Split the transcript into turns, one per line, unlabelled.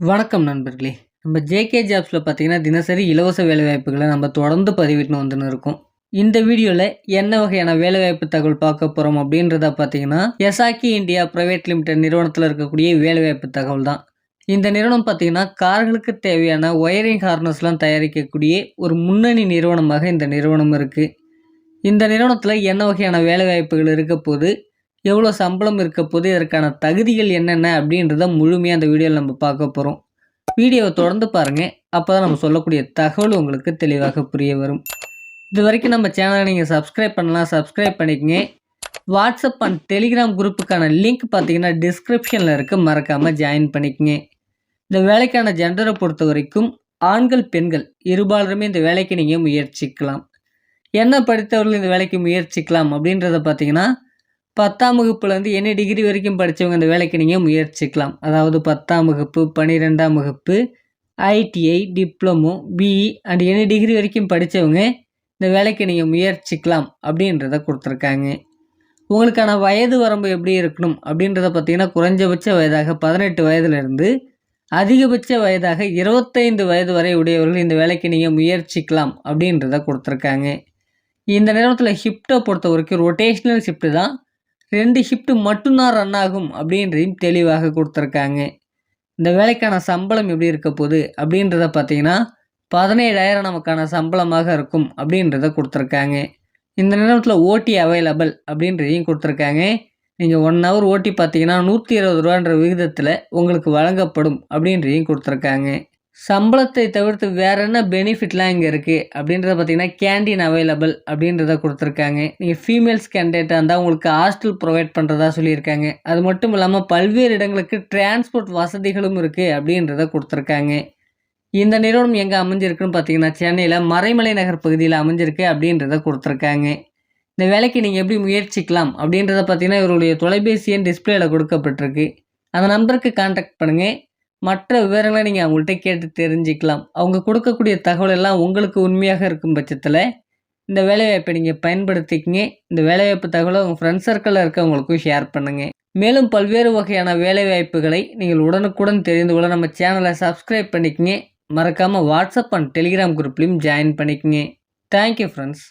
வணக்கம் நண்பர்களே. நம்ம ஜேகே ஜாப்ஸில் பார்த்தீங்கன்னா தினசரி இலவச வேலைவாய்ப்புகளை நம்ம தொடர்ந்து பதிவிட்டு வந்துன்னு இருக்கோம். இந்த வீடியோவில் என்ன வகையான வேலைவாய்ப்பு தகவல் பார்க்க போகிறோம் அப்படின்றத பார்த்தீங்கன்னா எசாக்கி இந்தியா பிரைவேட் லிமிடெட் நிறுவனத்தில் இருக்கக்கூடிய வேலைவாய்ப்பு தகவல் தான். இந்த நிறுவனம் பார்த்தீங்கன்னா கார்களுக்கு தேவையான ஒயரிங் ஹார்னஸ்லாம் தயாரிக்கக்கூடிய ஒரு முன்னணி நிறுவனமாக இந்த நிறுவனம் இருக்குது இந்த நிறுவனத்தில் என்ன வகையான வேலைவாய்ப்புகள் இருக்க போது எவ்வளோ சம்பளம் இருக்க போது இதற்கான தகுதிகள் என்னென்ன அப்படின்றத முழுமையாக அந்த வீடியோவில் நம்ம பார்க்க போகிறோம் வீடியோவை தொடர்ந்து பாருங்கள் அப்போ தான் நம்ம சொல்லக்கூடிய தகவல் உங்களுக்கு தெளிவாக புரிய வரும். இது வரைக்கும் நம்ம சேனலை நீங்கள் சப்ஸ்கிரைப் பண்ணலாம் சப்ஸ்கிரைப் பண்ணிக்கங்க. வாட்ஸ்அப் அண்ட் டெலிகிராம் குரூப்புக்கான லிங்க் பார்த்தீங்கன்னா டிஸ்கிரிப்ஷனில் இருக்க. மறக்காமல் ஜாயின் பண்ணிக்கங்க. இந்த வேலைக்கான ஜெண்டரை பொறுத்த வரைக்கும் ஆண்கள் பெண்கள் இருபாலருமே இந்த வேலைக்கு நீங்கள் முயற்சிக்கலாம். என்ன படித்தவர்கள் இந்த வேலைக்கு முயற்சிக்கலாம் அப்படின்றத பார்த்தீங்கன்னா பத்தாம் வகுப்புலேருந்து என்ன டிகிரி வரைக்கும் படித்தவங்க இந்த வேலைக்கு நீங்கள் முயற்சிக்கலாம். அதாவது பத்தாம் வகுப்பு பன்னிரெண்டாம் வகுப்பு ஐடிஐ டிப்ளமோ பிஇ அண்ட் என்ன டிகிரி வரைக்கும் படித்தவங்க இந்த வேலைக்கு நீங்கள் முயற்சிக்கலாம் அப்படின்றத கொடுத்துருக்காங்க. உங்களுக்கான வயது வரம்பு எப்படி இருக்கணும் அப்படின்றத பார்த்தீங்கன்னா குறைஞ்சபட்ச வயதாக பதினெட்டு வயதுலேருந்து அதிகபட்ச வயதாக இருபத்தைந்து வயது வரை உடையவர்கள் இந்த வேலைக்கு நீங்கள் முயற்சிக்கலாம் அப்படின்றத கொடுத்துருக்காங்க. இந்த நேரத்தில் ஷிஃப்ட்டை பொறுத்த வரைக்கும் ரொட்டேஷ்னல் ஷிஃப்ட்டு தான் ரெண்டு ஷிஃப்ட்டு மட்டும்தான் ரன் ஆகும் அப்படின்றதையும் தெளிவாக கொடுத்துருக்காங்க. இந்த வேலைக்கான சம்பளம் எப்படி இருக்க போகுது அப்படின்றத பார்த்தீங்கன்னா பதினேழாயிரம் நமக்கான சம்பளமாக இருக்கும் அப்படின்றத கொடுத்துருக்காங்க. இந்த நேரத்தில் ஓட்டி அவைலபிள் அப்படின்றதையும் கொடுத்துருக்காங்க. நீங்கள் ஒன் ஹவர் ஓட்டி பார்த்தீங்கன்னா நூற்றி இருபது ரூபான்ற விகிதத்தில் உங்களுக்கு வழங்கப்படும் அப்படின்றதையும் கொடுத்துருக்காங்க. சம்பளத்தை தவிர்த்து வேற என்ன பெனிஃபிட்லாம் இங்கே இருக்குது அப்படின்றத பார்த்தீங்கன்னா கேண்டீன் அவைலபிள் அப்படின்றத கொடுத்துருக்காங்க. நீங்கள் ஃபீமேல்ஸ் கேண்டிடேட்டாக இருந்தால் உங்களுக்கு ஹாஸ்டல் ப்ரொவைட் பண்ணுறதா சொல்லியிருக்காங்க. அது மட்டும் இல்லாமல் பல்வேறு இடங்களுக்கு டிரான்ஸ்போர்ட் வசதிகளும் இருக்குது அப்படின்றத கொடுத்துருக்காங்க. இந்த நிறுவனம் எங்கே அமைஞ்சிருக்குன்னு பார்த்தீங்கன்னா சென்னையில் மறைமலை நகர் பகுதியில் அமைஞ்சிருக்கு அப்படின்றத கொடுத்துருக்காங்க. இந்த வேலைக்கு நீங்கள் எப்படி முயற்சிக்கலாம் அப்படின்றத பார்த்தீங்கன்னா இவருடைய தொலைபேசி எண் டிஸ்பிளேயில் கொடுக்கப்பட்டிருக்கு. அந்த நம்பருக்கு கான்டாக்ட் பண்ணுங்கள் மற்ற விவரங்களை நீங்கள் அவங்கள்ட்ட கேட்டு தெரிஞ்சுக்கலாம். அவங்க கொடுக்கக்கூடிய தகவல் எல்லாம் உங்களுக்கு உண்மையாக இருக்கும் பட்சத்தில் இந்த வேலைவாய்ப்பை நீங்கள் பயன்படுத்திக்கிங்க. இந்த வேலைவாய்ப்பு தகவலை உங்கள் ஃப்ரெண்ட்ஸ் சர்க்கிளில் இருக்கவங்களுக்கும் ஷேர் பண்ணுங்கள் மேலும் பல்வேறு வகையான வேலைவாய்ப்புகளை நீங்கள் உடனுக்குடன் தெரிந்து கொள்ள நம்ம சேனலை சப்ஸ்கிரைப் பண்ணிக்கங்க. மறக்காமல் வாட்ஸ்அப் அண்ட் டெலிகிராம் குரூப்லேயும் ஜாயின் பண்ணிக்கங்க. Thank you friends